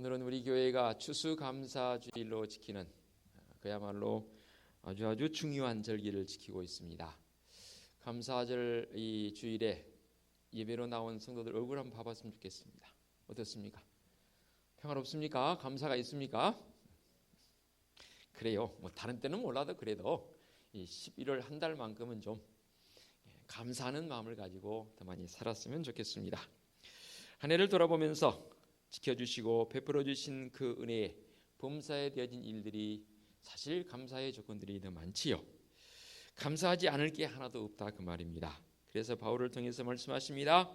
오늘은 우리 교회가 추수감사주일로 지키는 그야말로 아주 아주 중요한 절기를 지키고 있습니다. 감사절 이 주일에 예배로 나온 성도들 얼굴 한번 봐봤으면 좋겠습니다. 어떻습니까? 평화롭습니까? 감사가 있습니까? 그래요. 뭐 다른 때는 몰라도 그래도 이 11월 한 달만큼은 좀 감사하는 마음을 가지고 더 많이 살았으면 좋겠습니다. 한 해를 돌아보면서 지켜주시고 베풀어 주신 그 은혜에 범사에 되어진 일들이 사실 감사의 조건들이 더 많지요. 감사하지 않을 게 하나도 없다 그 말입니다. 그래서 바울을 통해서 말씀하십니다.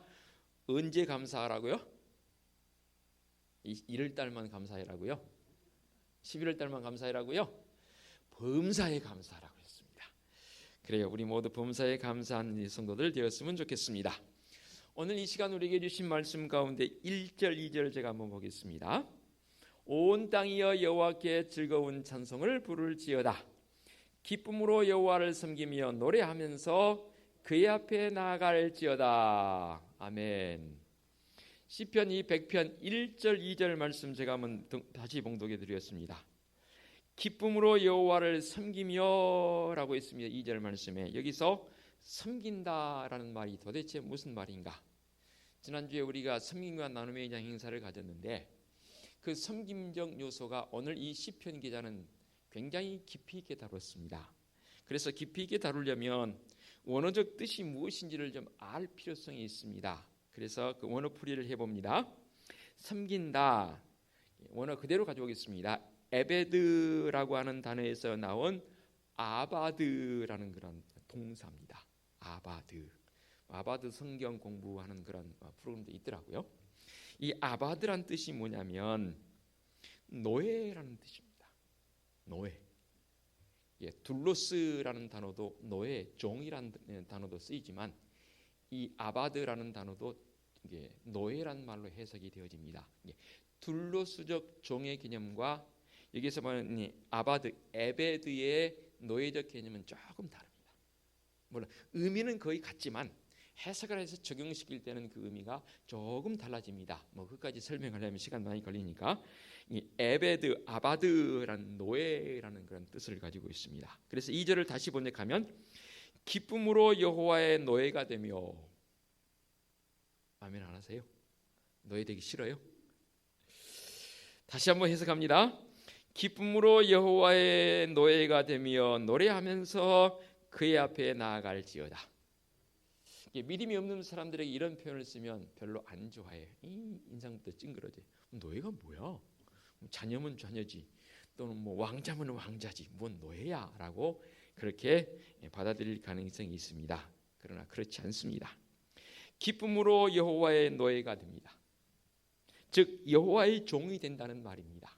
언제 감사하라고요? 1월 달만 감사해라고요? 11월 달만 감사해라고요? 범사에 감사하라고 했습니다. 그래요. 우리 모두 범사에 감사한 성도들 되었으면 좋겠습니다. 오늘 이 시간 우리에게 주신 말씀 가운데 1절, 2절 제가 한번 보겠습니다. 온 땅이여 여호와께 즐거운 찬송을 부를지어다. 기쁨으로 여호와를 섬기며 노래하면서 그의 앞에 나아갈지어다. 아멘. 시편 이 100편 1절 2절 말씀 제가 한번 다시 봉독해 드렸습니다. 기쁨으로 여호와를 섬기며라고 했습니다. 2절 말씀에 여기서 섬긴다라는 말이 도대체 무슨 말인가? 지난주에 우리가 섬김과 나눔의 장 행사를 가졌는데 그 섬김적 요소가 오늘 이 시편 기자는 굉장히 깊이 있게 다뤘습니다. 그래서 깊이 있게 다루려면 원어적 뜻이 무엇인지를 좀 알 필요성이 있습니다. 그래서 그 원어 풀이를 해봅니다. 섬긴다 원어 그대로 가져오겠습니다. 에베드라고 하는 단어에서 나온 아바드라는 그런 동사입니다. 아바드. 아바드 성경 공부하는 그런 프로그램도 있더라고요. 이 아바드란 뜻이 뭐냐면 노예라는 뜻입니다. 노예. 예, 둘로스라는 단어도 노예, 종이라는 단어도 쓰이지만 이 아바드라는 단어도 이게 노예란 말로 해석이 되어집니다. 예, 둘로스적 종의 개념과 여기서 말하는 아바드, 에베드의 노예적 개념은 조금 다릅니다. 물론 의미는 거의 같지만 해석을 해서 적용시킬 때는 그 의미가 조금 달라집니다. 뭐 그까지 설명하려면 시간 많이 걸리니까 이 에베드 아바드라는 노예라는 그런 뜻을 가지고 있습니다. 그래서 이 절을 다시 번역하면 기쁨으로 여호와의 노예가 되며 아멘 안 하세요? 노예 되기 싫어요? 다시 한번 해석합니다. 기쁨으로 여호와의 노예가 되며 노래하면서 그의 앞에 나아갈지어다. 믿음이 없는 사람들에게 이런 표현을 쓰면 별로 안 좋아해. 이 인상부터 찡그러져. 노예가 뭐야? 자녀면 자녀지. 또는 뭐 왕자면 왕자지. 뭔 노예야라고 그렇게 받아들일 가능성이 있습니다. 그러나 그렇지 않습니다. 기쁨으로 여호와의 노예가 됩니다. 즉 여호와의 종이 된다는 말입니다.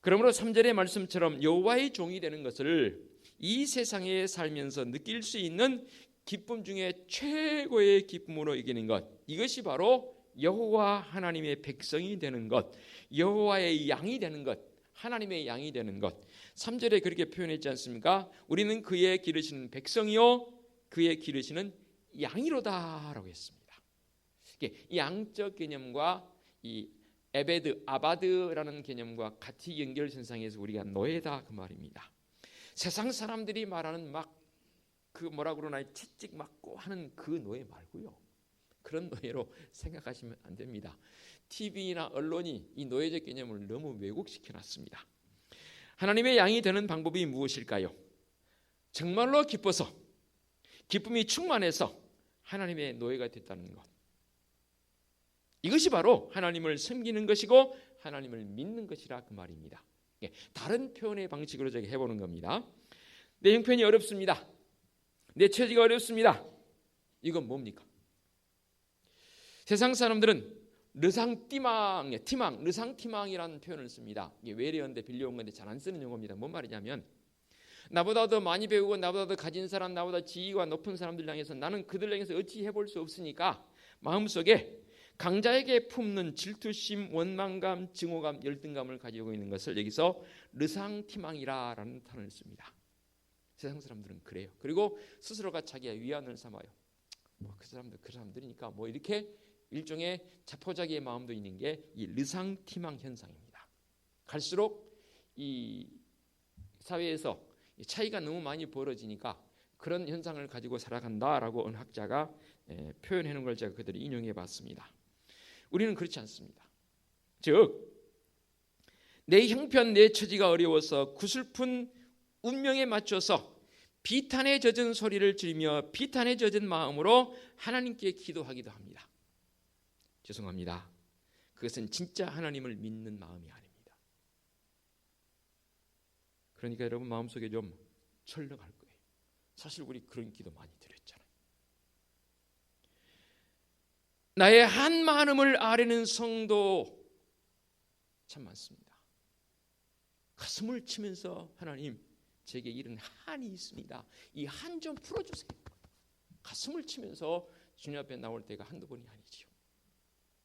그러므로 3절의 말씀처럼 여호와의 종이 되는 것을 이 세상에 살면서 느낄 수 있는 기쁨 중에 최고의 기쁨으로 이기는 것 이것이 바로 여호와 하나님의 백성이 되는 것 여호와의 양이 되는 것 하나님의 양이 되는 것 3절에 그렇게 표현했지 않습니까? 우리는 그의 기르시는 백성이요 그의 기르시는 양이로다라고 했습니다. 이 양적 개념과 이 에베드 아바드라는 개념과 같이 연결 선상에서 우리가 노예다 그 말입니다. 세상 사람들이 말하는 막 그 뭐라 그러나 채찍 맞고 하는 그 노예 말고요. 그런 노예로 생각하시면 안 됩니다. TV나 언론이 이 노예적 개념을 너무 왜곡시켜 놨습니다. 하나님의 양이 되는 방법이 무엇일까요? 정말로 기뻐서 기쁨이 충만해서 하나님의 노예가 됐다는 것. 이것이 바로 하나님을 섬기는 것이고 하나님을 믿는 것이라 그 말입니다. 예, 다른 표현의 방식으로 제가 해보는 겁니다. 내 형편이 어렵습니다. 내 처지가 어렵습니다. 이건 뭡니까? 세상 사람들은 르상티망, 티망, 르상티망이라는 표현을 씁니다. 이게 외래어인데 빌려온 건데 잘 안 쓰는 용어입니다. 뭔 말이냐면 나보다 더 많이 배우고 나보다 더 가진 사람, 나보다 지위가 높은 사람들 향해서 나는 그들 향해서 어찌 해볼 수 없으니까 마음속에 강자에게 품는 질투심, 원망감, 증오감, 열등감을 가지고 있는 것을 여기서 르상티망이라라는 단어를 씁니다. 세상 사람들은 그래요. 그리고 스스로가 자기의 위안을 삼아요. 뭐 그 사람들 그 사람들이니까 뭐 이렇게 일종의 자포자기의 마음도 있는 게 이 르상티망 현상입니다. 갈수록 이 사회에서 차이가 너무 많이 벌어지니까 그런 현상을 가지고 살아간다라고 어느 학자가 예, 표현해 놓은 걸 제가 그대로 인용해 봤습니다. 우리는 그렇지 않습니다. 즉, 내 형편, 내 처지가 어려워서 구슬픈 운명에 맞춰서 비탄에 젖은 소리를 지르며 비탄에 젖은 마음으로 하나님께 기도하기도 합니다. 죄송합니다. 그것은 진짜 하나님을 믿는 마음이 아닙니다. 그러니까 여러분 마음속에 좀 철렁할 거예요. 사실 우리 그런 기도 많이 드렸잖아요. 나의 한 마음을 아뢰는 성도 참 많습니다. 가슴을 치면서 하나님 제게 이런 한이 있습니다. 이 한 좀 풀어주세요. 가슴을 치면서 주님 앞에 나올 때가 한두 번이 아니지요.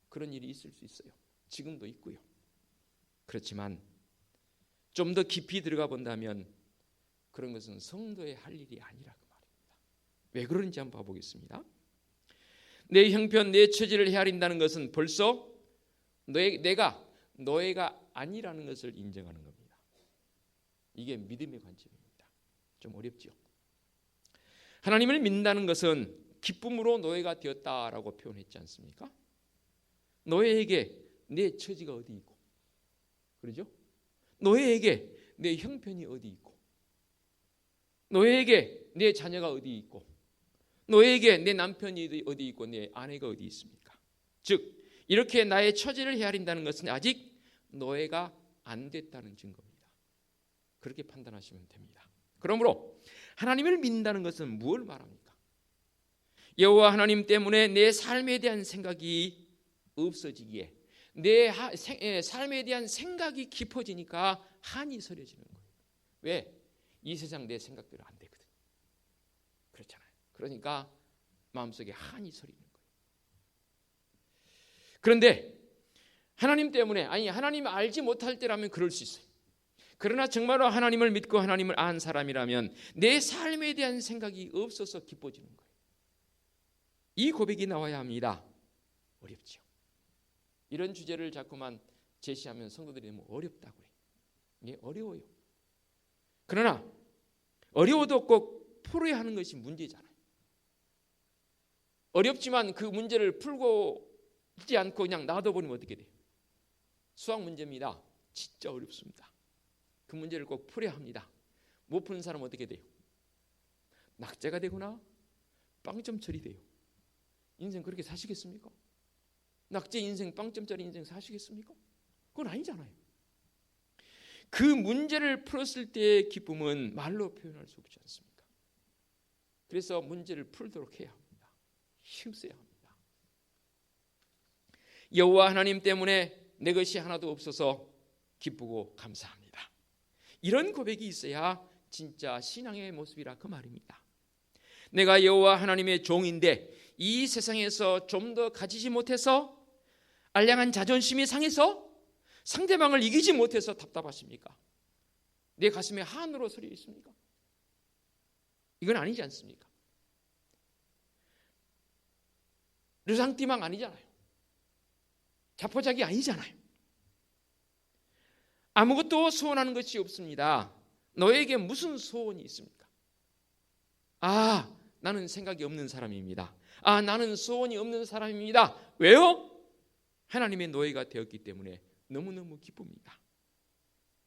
그런 일이 있을 수 있어요. 지금도 있고요. 그렇지만 좀 더 깊이 들어가 본다면 그런 것은 성도의 할 일이 아니라 그 말입니다. 왜 그런지 한번 봐보겠습니다. 내 형편, 내 처지를 헤아린다는 것은 벌써 너의, 내가 너희가 아니라는 것을 인정하는 겁니다. 이게 믿음의 관점입니다. 좀 어렵죠. 하나님을 믿는다는 것은 기쁨으로 노예가 되었다라고 표현했지 않습니까? 노예에게 내 처지가 어디 있고, 그러죠? 노예에게 내 형편이 어디 있고, 노예에게 내 자녀가 어디 있고, 노예에게 내 남편이 어디 있고, 내 아내가 어디 있습니까? 즉 이렇게 나의 처지를 헤아린다는 것은 아직 노예가 안 됐다는 증거입니다. 그렇게 판단하시면 됩니다. 그러므로 하나님을 믿는다는 것은 무엇을 말합니까? 여호와 하나님 때문에 내 삶에 대한 생각이 없어지기에 내 삶에 대한 생각이 깊어지니까 한이 서려지는 거예요. 왜? 이 세상 내 생각대로 안 되거든. 그렇잖아요. 그러니까 마음속에 한이 서리는 거예요. 그런데 하나님 때문에 아니 하나님 알지 못할 때라면 그럴 수 있어요. 그러나 정말로 하나님을 믿고 하나님을 안 사람이라면 내 삶에 대한 생각이 없어서 기뻐지는 거예요. 이 고백이 나와야 합니다. 어렵죠. 이런 주제를 자꾸만 제시하면 성도들이 너무 어렵다고 그래. 이게 어려워요. 그러나 어려워도 꼭 풀어야 하는 것이 문제잖아요. 어렵지만 그 문제를 풀고 있지 않고 그냥 놔둬버리면 어떻게 돼요? 수학 문제입니다. 진짜 어렵습니다. 그 문제를 꼭 풀어야 합니다. 못 푸는 사람 어떻게 돼요? 낙제가 되거나 빵점 처리 돼요. 인생 그렇게 사시겠습니까? 낙제 인생, 빵점짜리 인생 사시겠습니까? 그건 아니잖아요. 그 문제를 풀었을 때의 기쁨은 말로 표현할 수 없지 않습니까? 그래서 문제를 풀도록 해야 합니다. 힘써야 합니다. 여호와 하나님 때문에 내 것이 하나도 없어서 기쁘고 감사합니다. 이런 고백이 있어야 진짜 신앙의 모습이라 그 말입니다. 내가 여호와 하나님의 종인데 이 세상에서 좀 더 가지지 못해서 알량한 자존심이 상해서 상대방을 이기지 못해서 답답하십니까? 내 가슴에 한으로 서려 있습니까? 이건 아니지 않습니까? 르상띠망 아니잖아요. 자포자기 아니잖아요. 아무것도 소원하는 것이 없습니다. 너에게 무슨 소원이 있습니까? 아, 나는 생각이 없는 사람입니다. 아, 나는 소원이 없는 사람입니다. 왜요? 하나님의 노예가 되었기 때문에 너무너무 기쁩니다.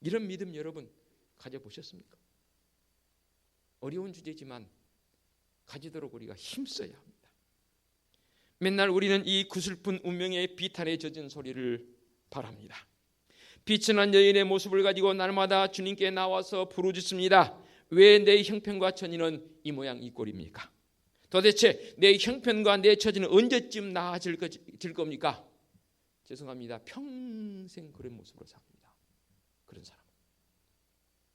이런 믿음 여러분 가져보셨습니까? 어려운 주제지만 가지도록 우리가 힘써야 합니다. 맨날 우리는 이 구슬픈 운명의 비탄에 젖은 소리를 바랍니다. 비천한 여인의 모습을 가지고 날마다 주님께 나와서 부르짖습니다. 왜 내 형편과 처지는 이 모양 이 꼴입니까? 도대체 내 형편과 내 처지는 언제쯤 나아질 겁니까? 죄송합니다. 평생 그런 모습으로 삽니다. 그런 사람.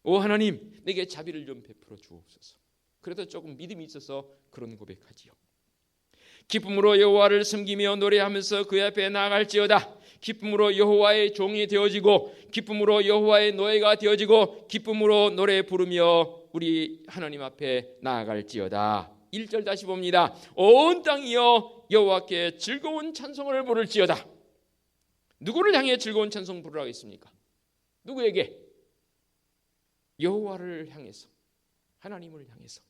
오 하나님, 내게 자비를 좀 베풀어 주옵소서. 그래도 조금 믿음이 있어서 그런 고백하지요. 기쁨으로 여호와를 섬기며 노래하면서 그 앞에 나아갈지어다. 기쁨으로 여호와의 종이 되어지고 기쁨으로 여호와의 노예가 되어지고 기쁨으로 노래 부르며 우리 하나님 앞에 나아갈지어다. 1절 다시 봅니다. 온 땅이여 여호와께 즐거운 찬송을 부를지어다. 누구를 향해 즐거운 찬송 부르라고 했습니까? 누구에게? 여호와를 향해서 하나님을 향해서.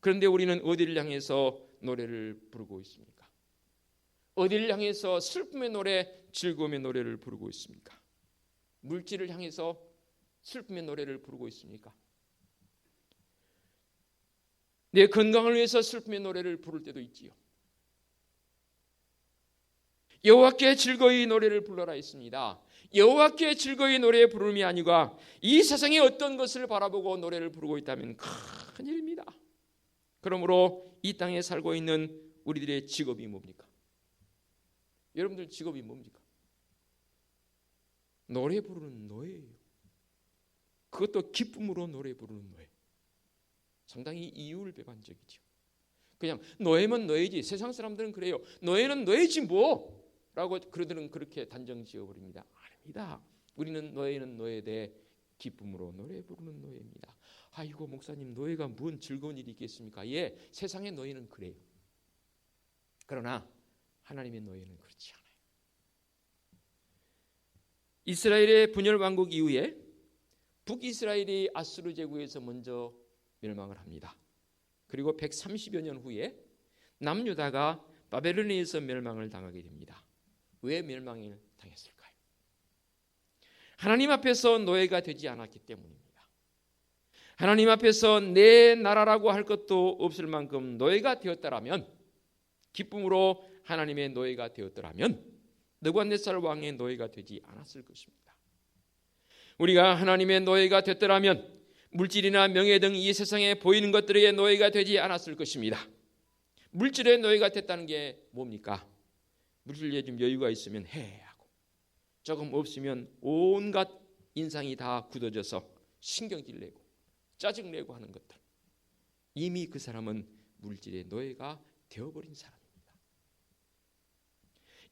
그런데 우리는 어디를 향해서 노래를 부르고 있습니까? 어디를 향해서 슬픔의 노래, 즐거움의 노래를 부르고 있습니까? 물질을 향해서 슬픔의 노래를 부르고 있습니까? 내 건강을 위해서 슬픔의 노래를 부를 때도 있지요. 여호와께 즐거이 노래를 불러라 했습니다. 여호와께 즐거이 노래 부름이 아니가 이 세상에 어떤 것을 바라보고 노래를 부르고 있다면 큰 일입니다. 그러므로 이 땅에 살고 있는 우리들의 직업이 뭡니까? 여러분들 직업이 뭡니까? 노래 부르는 노예예요. 그것도 기쁨으로 노래 부르는 노예. 상당히 이율배반적이죠. 그냥 노예면 노예지. 세상 사람들은 그래요. 노예는 노예지 뭐. 라고 그들은 그렇게 단정 지어버립니다. 아닙니다. 우리는 노예는 노예되 기쁨으로 노래 부르는 노예입니다. 아이고 목사님 노예가 무슨 즐거운 일이 있겠습니까? 예, 세상의 노예는 그래요. 그러나 하나님의 노예는 그렇지 않아요. 이스라엘의 분열 왕국 이후에 북이스라엘이 아수르 제국에서 먼저 멸망을 합니다. 그리고 130여 년 후에 남유다가 바벨론에서 멸망을 당하게 됩니다. 왜 멸망을 당했을까요? 하나님 앞에서 노예가 되지 않았기 때문입니다. 하나님 앞에서 내 나라라고 할 것도 없을 만큼 노예가 되었다라면 기쁨으로 하나님의 노예가 되었더라면 느관네살 왕의 노예가 되지 않았을 것입니다. 우리가 하나님의 노예가 됐더라면 물질이나 명예 등 이 세상에 보이는 것들의 노예가 되지 않았을 것입니다. 물질의 노예가 됐다는 게 뭡니까? 물질에 좀 여유가 있으면 해 하고 조금 없으면 온갖 인상이 다 굳어져서 신경질 내고 짜증 내고 하는 것들. 이미 그 사람은 물질의 노예가 되어버린 사람입니다.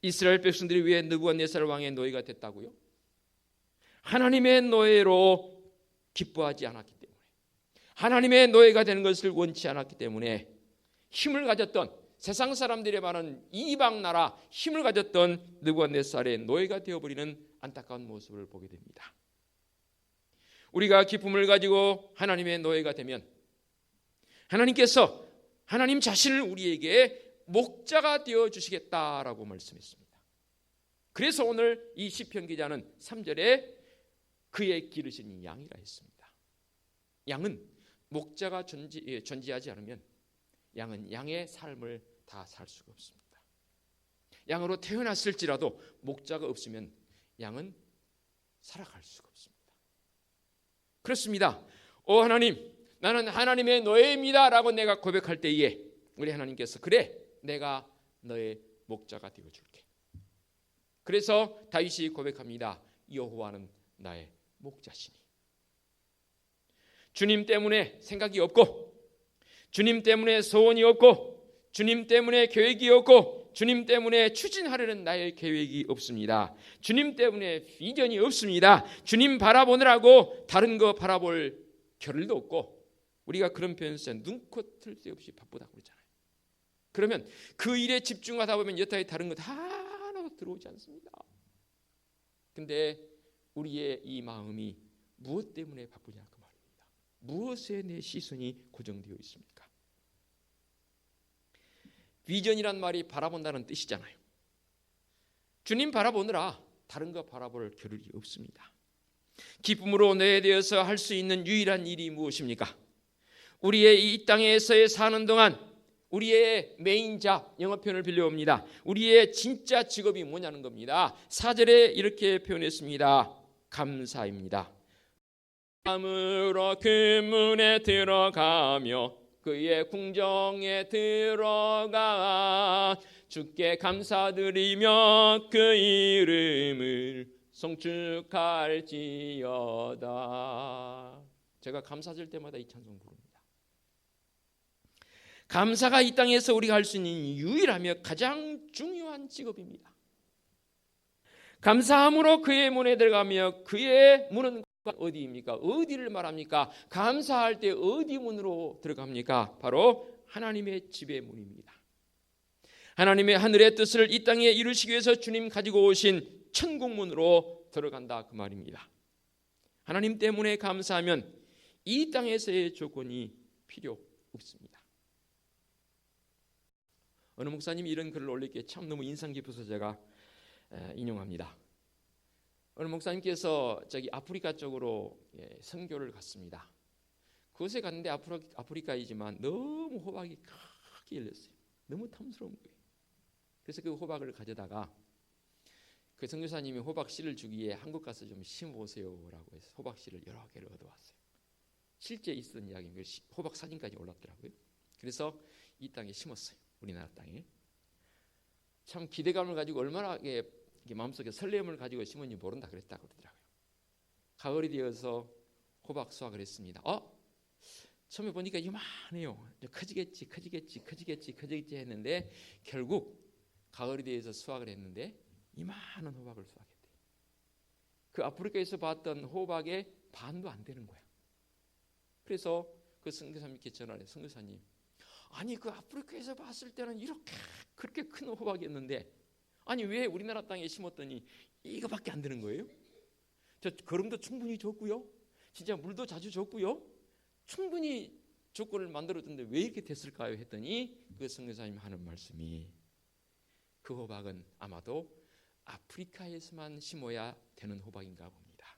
이스라엘 백성들이 왜 느부갓네살 왕의 노예가 됐다고요? 하나님의 노예로 기뻐하지 않았기 때문에 하나님의 노예가 되는 것을 원치 않았기 때문에 힘을 가졌던 세상 사람들의 많은 이방 나라 힘을 가졌던 느부갓네살의 노예가 되어버리는 안타까운 모습을 보게 됩니다. 우리가 기쁨을 가지고 하나님의 노예가 되면 하나님께서 하나님 자신을 우리에게 목자가 되어 주시겠다라고 말씀했습니다. 그래서 오늘 이 시편 기자는 3절에 그의 기르신 양이라 했습니다. 양은 목자가 존재, 예, 존재하지 않으면 양은 양의 삶을 다 살 수가 없습니다. 양으로 태어났을지라도 목자가 없으면 양은 살아갈 수가 없습니다. 그렇습니다. 오 하나님, 나는 하나님의 노예입니다라고 내가 고백할 때에 우리 하나님께서 그래, 내가 너의 목자가 되어 줄게. 그래서 다윗이 고백합니다. 여호와는 나의 목자시니. 주님 때문에 생각이 없고 주님 때문에 소원이 없고 주님 때문에 계획이 없고 주님 때문에 추진하려는 나의 계획이 없습니다. 주님 때문에 비전이 없습니다. 주님 바라보느라고 다른 거 바라볼 겨를도 없고 우리가 그런 표현 써요. 눈코 틀새 없이 바쁘다 그러잖아요. 그러면 그 일에 집중하다 보면 여타의 다른 거 하나도 들어오지 않습니다. 근데 우리의 이 마음이 무엇 때문에 바쁘냐 그 말입니다. 무엇에 내 시선이 고정되어 있습니까? 비전이란 말이 바라본다는 뜻이잖아요. 주님 바라보느라 다른 거 바라볼 겨를이 없습니다. 기쁨으로 내대어서 할 수 있는 유일한 일이 무엇입니까? 우리의 이 땅에서의 사는 동안 우리의 메인자 영어 표현을 빌려옵니다. 우리의 진짜 직업이 뭐냐는 겁니다. 사절에 이렇게 표현했습니다. 감사입니다. 감으로 그 문에 들어가며 그의 궁정에 들어가 주께 감사드리며 그 이름을 송축할지어다. 제가 감사절 때마다 이 찬송 부릅니다. 감사가 이 땅에서 우리가 할 수 있는 유일하며 가장 중요한 직업입니다. 감사함으로 그의 문에 들어가며 그의 문은 어디입니까? 어디를 말합니까? 감사할 때 어디 문으로 들어갑니까? 바로 하나님의 집의 문입니다. 하나님의 하늘의 뜻을 이 땅에 이루시기 위해서 주님 가지고 오신 천국 문으로 들어간다 그 말입니다. 하나님 때문에 감사하면 이 땅에서의 조건이 필요 없습니다. 어느 목사님이 이런 글을 올리기에 참 너무 인상 깊어서 제가 인용합니다. 어느 목사님께서 저기 아프리카 쪽으로 예, 선교를 갔습니다. 그곳에 갔는데 아프리카, 이지만 너무 호박이 크게 열렸어요. 너무 탐스러운 거예요. 그래서 그 호박을 가져다가 그 선교사님이 호박 씨를 주기에 한국 가서 좀 심어보세요라고 해서 호박 씨를 여러 개를 얻어왔어요. 실제 있었던 이야기인 호박 사진까지 올랐더라고요. 그래서 이 땅에 심었어요. 우리나라 땅에. 참 기대감을 가지고 얼마나 마음속에 설렘을 가지고 심은지 모른다 그랬다고 그러더라고요. 가을이 되어서 호박 수확을 했습니다. 어? 처음에 보니까 이만해요. 커지겠지, 커지겠지, 커지겠지, 커지겠지 했는데 결국 가을이 되어서 수확을 했는데 이만한 호박을 수확했대요. 그 아프리카에서 봤던 호박의 반도 안 되는 거야. 그래서 그 선교사님께 전화를 해 선교사님 아니 그 아프리카에서 봤을 때는 이렇게 그렇게 큰 호박이었는데 아니 왜 우리나라 땅에 심었더니 이거밖에 안 되는 거예요? 저 거름도 충분히 좋고요. 진짜 물도 자주 좋고요. 충분히 조건을 만들어줬는데 왜 이렇게 됐을까요? 했더니 그 성교사님 하는 말씀이 그 호박은 아마도 아프리카에서만 심어야 되는 호박인가 봅니다.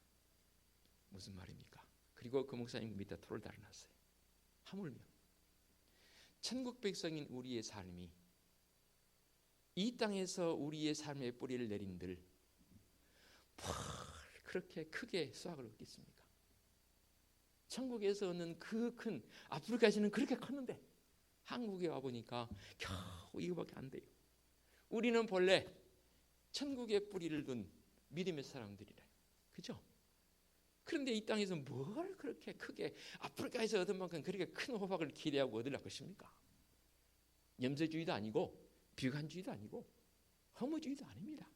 무슨 말입니까? 그리고 그 목사님 밑에 토를 달아놨어요. 하물며 천국 백성인 우리의 삶이 이 땅에서 우리의 삶의 뿌리를 내린들 그렇게 크게 수확을 얻겠습니까? 천국에서 얻는 그 큰 아프리카에서는 그렇게 컸는데 한국에 와 보니까 겨우 이거밖에 안 돼요. 우리는 본래 천국에 뿌리를 둔 믿음의 사람들이래. 그죠? 그런데 이 땅에서 뭘 그렇게 크게 아프리카에서 얻은 만큼 그렇게 큰 호박을 기대하고 얻으려고 하십니까? 염세주의도 아니고 비관주의도 아니고 허무주의도 아닙니다.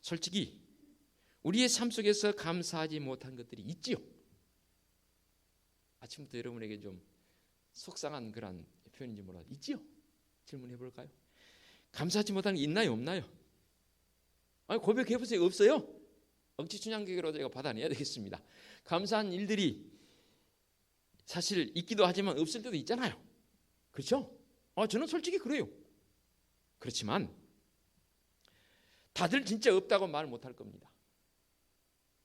솔직히 우리의 삶 속에서 감사하지 못한 것들이 있지요. 아침부터 여러분에게 좀 속상한 그런 표현인지 몰라도 있지요. 질문해 볼까요? 감사하지 못한 게 있나요, 없나요? 아니 고백해 보세요. 없어요? 억지 춘향계로 제가 받아내야 되겠습니다. 감사한 일들이 사실 있기도 하지만 없을 때도 있잖아요. 그렇죠? 아, 저는 솔직히 그래요. 그렇지만 다들 진짜 없다고 말 못 할 겁니다.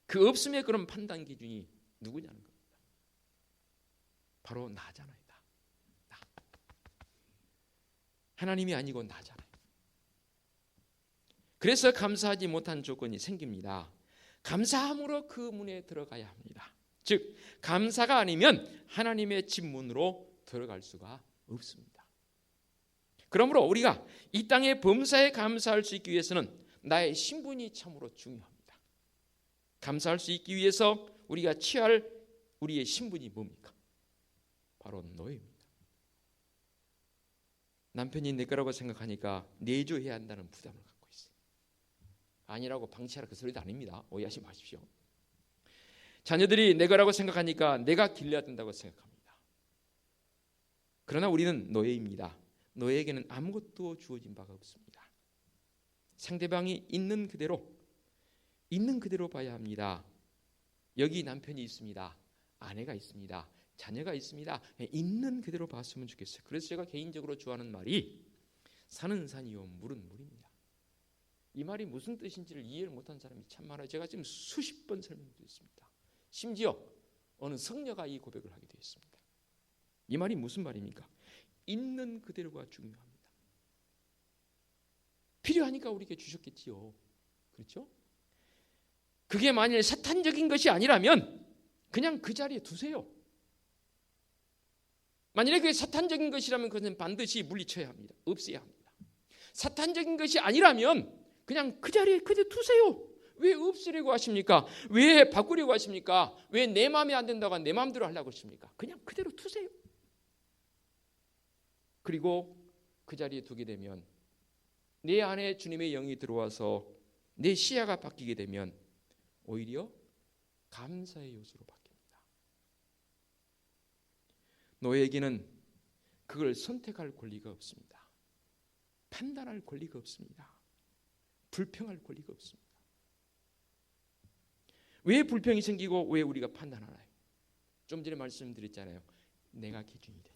그 없음의 그런 판단 기준이 누구냐는 겁니다. 바로 나잖아요. 나. 나. 하나님이 아니고 나잖아요. 그래서 감사하지 못한 조건이 생깁니다. 감사함으로 그 문에 들어가야 합니다. 즉 감사가 아니면 하나님의 집 문으로 들어갈 수가 없습니다. 그러므로 우리가 이 땅의 범사에 감사할 수 있기 위해서는 나의 신분이 참으로 중요합니다. 감사할 수 있기 위해서 우리가 취할 우리의 신분이 뭡니까? 바로 노예입니다. 남편이 내 거라고 생각하니까 내조해야 한다는 부담을 갖고 있어요. 아니라고 방치하라 그 소리도 아닙니다. 오해하지 마십시오. 자녀들이 내 거라고 생각하니까 내가 길러야 된다고 생각합니다. 그러나 우리는 노예입니다. 너에게는 아무것도 주어진 바가 없습니다. 상대방이 있는 그대로 있는 그대로 봐야 합니다. 여기 남편이 있습니다. 아내가 있습니다. 자녀가 있습니다. 있는 그대로 봤으면 좋겠어요. 그래서 제가 개인적으로 좋아하는 말이 산은 산이요 물은 물입니다. 이 말이 무슨 뜻인지를 이해를 못한 사람이 참 많아요. 제가 지금 수십 번 설명드렸습니다. 심지어 어느 성녀가 이 고백을 하게 되었습니다. 이 말이 무슨 말입니까? 있는 그대로가 중요합니다. 필요하니까 우리에게 주셨겠지요. 그렇죠? 그게 만일 사탄적인 것이 아니라면 그냥 그 자리에 두세요. 만일에 그게 사탄적인 것이라면 그것은 반드시 물리쳐야 합니다. 없애야 합니다. 사탄적인 것이 아니라면 그냥 그 자리에 그대로 두세요. 왜 없애려고 하십니까? 왜 바꾸려고 하십니까? 왜 내 마음에 안 된다고 내 마음대로 하려고 하십니까? 그냥 그대로 두세요. 그리고 그 자리에 두게 되면 내 안에 주님의 영이 들어와서 내 시야가 바뀌게 되면 오히려 감사의 요소로 바뀝니다. 노예에게는 그걸 선택할 권리가 없습니다. 판단할 권리가 없습니다. 불평할 권리가 없습니다. 왜 불평이 생기고 왜 우리가 판단하나요? 좀 전에 말씀드렸잖아요. 내가 기준이 되니까.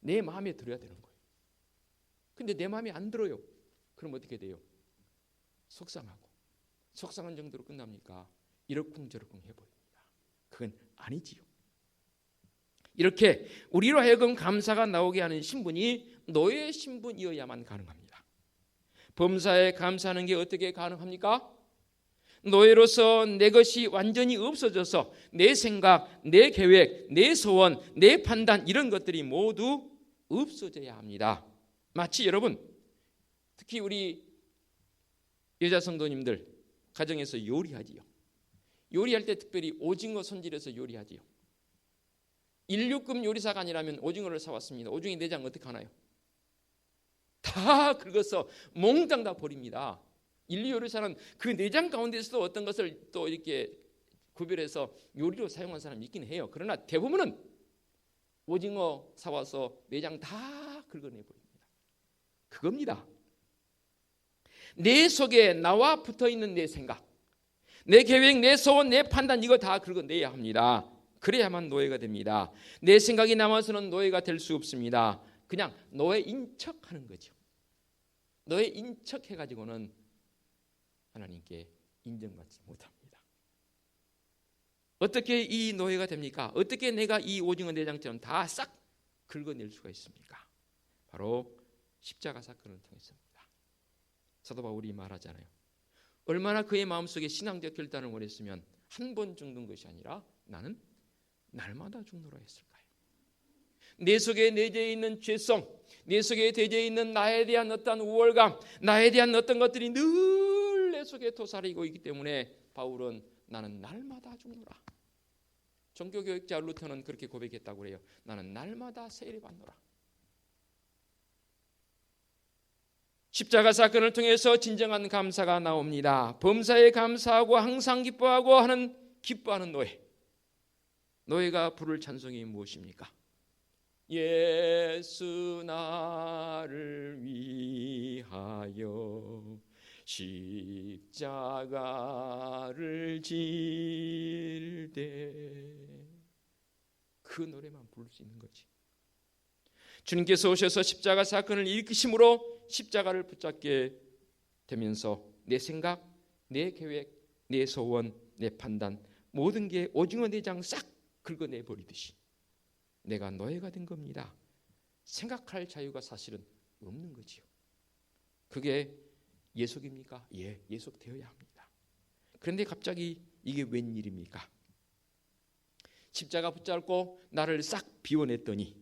내 마음에 들어야 되는 거예요. 근데 내 마음에 안 들어요. 그럼 어떻게 돼요? 속상하고 속상한 정도로 끝납니까? 이러쿵저러쿵 해버립니다. 그건 아니지요. 이렇게 우리로 하여금 감사가 나오게 하는 신분이 노예 신분이어야만 가능합니다. 범사에 감사하는 게 어떻게 가능합니까? 노예로서 내 것이 완전히 없어져서 내 생각, 내 계획, 내 소원, 내 판단 이런 것들이 모두 없어져야 합니다. 마치 여러분 특히 우리 여자 성도님들 가정에서 요리하지요. 요리할 때 특별히 오징어 손질해서 요리하지요. 1류급 요리사가 아니라면 오징어를 사왔습니다. 오징어 내장 어떻게 하나요? 다 긁어서 몽땅 다 버립니다. 인류 요리사는 그 내장 가운데서도 어떤 것을 또 이렇게 구별해서 요리로 사용한 사람이 있긴 해요. 그러나 대부분은 오징어 사와서 내장 다 긁어내 버립니다. 그겁니다. 내 속에 나와 붙어 있는 내 생각, 내 계획, 내 소원, 내 판단 이거 다 긁어내야 합니다. 그래야만 노예가 됩니다. 내 생각이 남아서는 노예가 될 수 없습니다. 그냥 노예인 척하는 거죠. 노예인 척 해가지고는 하나님께 인정받지 못합니다. 어떻게 이 노예가 됩니까? 어떻게 내가 이 오징어 내장처럼 다 싹 긁어낼 수가 있습니까? 바로 십자가 사건을 통해서입니다. 사도 바울이 말하잖아요. 얼마나 그의 마음속에 신앙적 결단을 원했으면 한 번 죽는 것이 아니라 나는 날마다 죽노라 했을까요? 내 속에 내재해 있는 죄성, 내 속에 내재해 있는 나에 대한 어떤 우월감, 나에 대한 어떤 것들이 늘 내 속에 도사리고 있기 때문에 바울은 나는 날마다 죽노라. 종교교육자 루터는 그렇게 고백했다고 그래요. 나는 날마다 세례 받노라. 십자가 사건을 통해서 진정한 감사가 나옵니다. 범사에 감사하고 항상 기뻐하고 하는 기뻐하는 노예. 노예가 부를 찬송이 무엇입니까? 예수 나를 위하여 십자가를 질 때 그 노래만 부를 수 있는 거지. 주님께서 오셔서 십자가 사건을 일으키심으로 십자가를 붙잡게 되면서 내 생각, 내 계획, 내 소원, 내 판단 모든 게 오징어 내장 싹 긁어내 버리듯이 내가 노예가 된 겁니다. 생각할 자유가 사실은 없는 거지요. 그게 예속입니까? 예, 예속되어야 합니다. 그런데 갑자기 이게 웬일입니까? 십자가 붙잡고 나를 싹 비워냈더니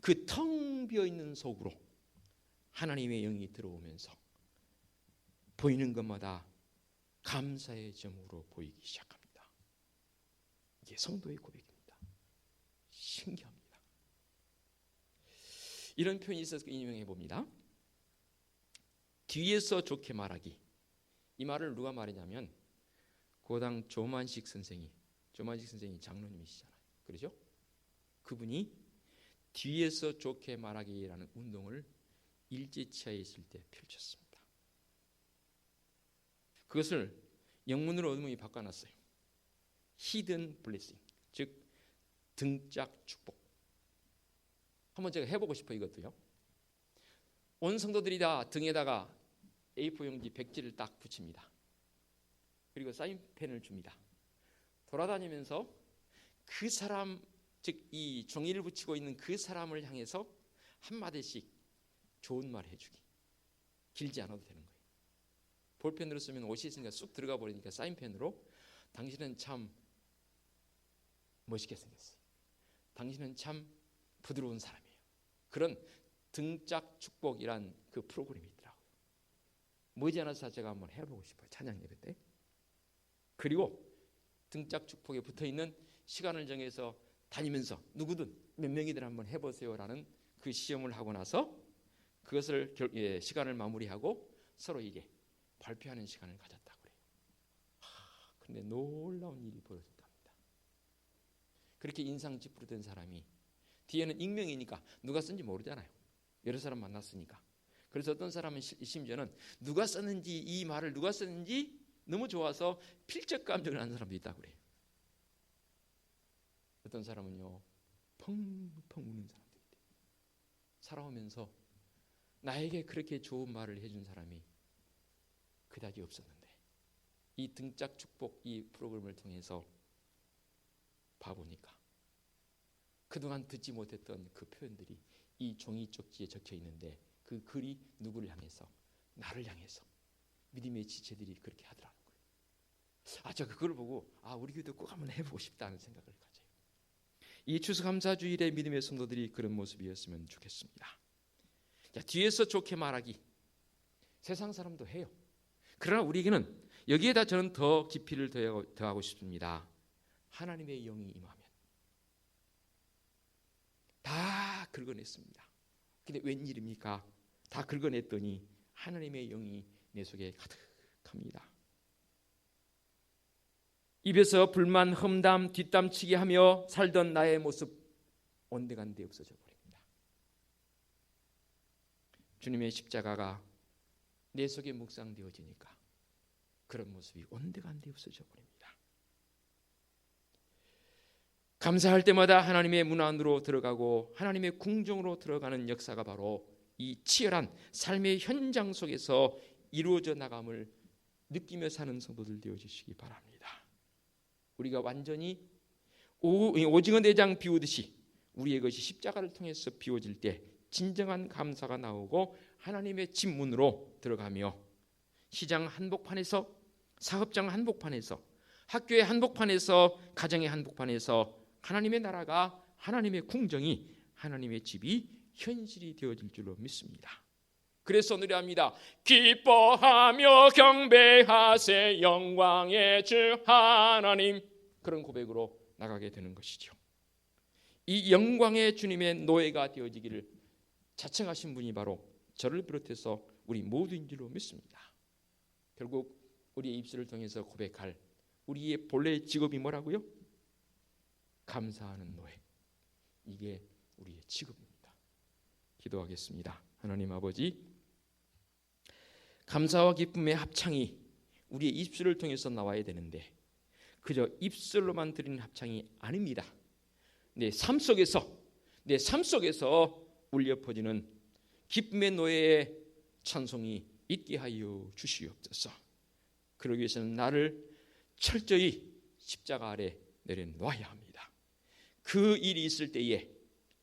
그 텅 비어 있는 속으로 하나님의 영이 들어오면서 보이는 것마다 감사의 점으로 보이기 시작합니다. 이게 성도의 고백입니다. 신기합니다. 이런 표현이 있어서 인용해 봅니다. 뒤에서 좋게 말하기. 이 말을 누가 말했냐면 고당 조만식 선생이 조만식 선생이 장로님이시잖아요. 그렇죠? 그분이 뒤에서 좋게 말하기라는 운동을 일제치하에 있을 때 펼쳤습니다. 그것을 영문으로 어머니 바꿔놨어요. 히든 블레싱, 즉 등짝 축복. 한번 제가 해보고 싶어 이것도요. 온 성도들이 다 등에다가 A4 용지 백지를 딱 붙입니다. 그리고 사인펜을 줍니다. 돌아다니면서 그 사람 즉 이 종이를 붙이고 있는 그 사람을 향해서 한 마디씩 좋은 말 해주기. 길지 않아도 되는 거예요. 볼펜으로 쓰면 옷이 있으니까 쑥 들어가 버리니까 사인펜으로 당신은 참 멋있게 생겼어요. 당신은 참 부드러운 사람이에요. 그런 등짝 축복이란 그 프로그램이. 머지않아서 제가 한번 해보고 싶어요. 찬양 예배 때. 그리고 등짝 축복에 붙어 있는 시간을 정해서 다니면서 누구든 몇 명이든 한번 해보세요라는 그 시험을 하고 나서 그것을 결, 예, 시간을 마무리하고 서로에게 발표하는 시간을 가졌다 그래요. 하, 근데 놀라운 일이 벌어졌답니다. 그렇게 인상 찌푸리던 사람이 뒤에는 익명이니까 누가 쓴지 모르잖아요. 여러 사람 만났으니까. 그래서 어떤 사람은 시- 심지어는 누가 썼는지 이 말을 누가 썼는지 너무 좋아서 필적 감정을 하는 사람도 있다고 그래요. 어떤 사람은요 펑펑 우는 사람도 있대요. 살아오면서 나에게 그렇게 좋은 말을 해준 사람이 그다지 없었는데 이 등짝 축복 이 프로그램을 통해서 봐보니까 그동안 듣지 못했던 그 표현들이 이 종이 쪽지에 적혀 있는데 그 글이 누구를 향해서 나를 향해서 믿음의 지체들이 그렇게 하더라는 거예요. 아, 저 그걸 보고 아, 우리 교도 꼭 한번 해보고 싶다는 생각을 가져요. 이 추수감사주일의 믿음의 성도들이 그런 모습이었으면 좋겠습니다. 자, 뒤에서 좋게 말하기 세상 사람도 해요. 그러나 우리에게는 여기에다 저는 더 깊이를 더하고 싶습니다. 하나님의 영이 임하면 다 긁어냈습니다. 근데 웬일입니까? 다 긁어냈더니 하나님의 영이 내 속에 가득합니다. 입에서 불만, 험담, 뒷담치기 하며 살던 나의 모습 온데간데 없어져 버립니다. 주님의 십자가가 내 속에 묵상되어지니까 그런 모습이 온데간데 없어져 버립니다. 감사할 때마다 하나님의 문 안으로 들어가고 하나님의 궁정으로 들어가는 역사가 바로 이 치열한 삶의 현장 속에서 이루어져 나감을 느끼며 사는 성도들 되어 주시기 바랍니다. 우리가 완전히 오 징어 내장 비우듯이 우리의 것이 십자가를 통해서 비워질 때 진정한 감사가 나오고 하나님의 집 문으로 들어가며 시장 한복판에서 사업장 한복판에서 학교의 한복판에서 가정의 한복판에서 하나님의 나라가 하나님의 궁정이 하나님의 집이 현실이 되어질 줄로 믿습니다. 그래서 노래합니다. 기뻐하며 경배하세 영광의 주 하나님 그런 고백으로 나가게 되는 것이죠. 이 영광의 주님의 노예가 되어지기를 자청하신 분이 바로 저를 비롯해서 우리 모두인 줄로 믿습니다. 결국 우리의 입술을 통해서 고백할 우리의 본래 직업이 뭐라고요? 감사하는 노예. 이게 우리의 직업입니다. 기도하겠습니다. 하나님 아버지 감사와 기쁨의 합창이 우리의 입술을 통해서 나와야 되는데 그저 입술로만 드리는 합창이 아닙니다. 내 삶 속에서 내 삶 속에서 울려 퍼지는 기쁨의 노예의 찬송이 있게 하여 주시옵소서. 그러기 위해서는 나를 철저히 십자가 아래 내려놓아야 합니다. 그 일이 있을 때에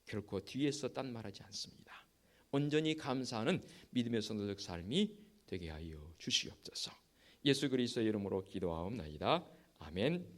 결코 뒤에서 딴 말하지 않습니다. 온전히 감사하는 믿음의 선도적 삶이 되게 하여 주시옵소서. 예수 그리스도의 이름으로 기도하옵나이다. 아멘.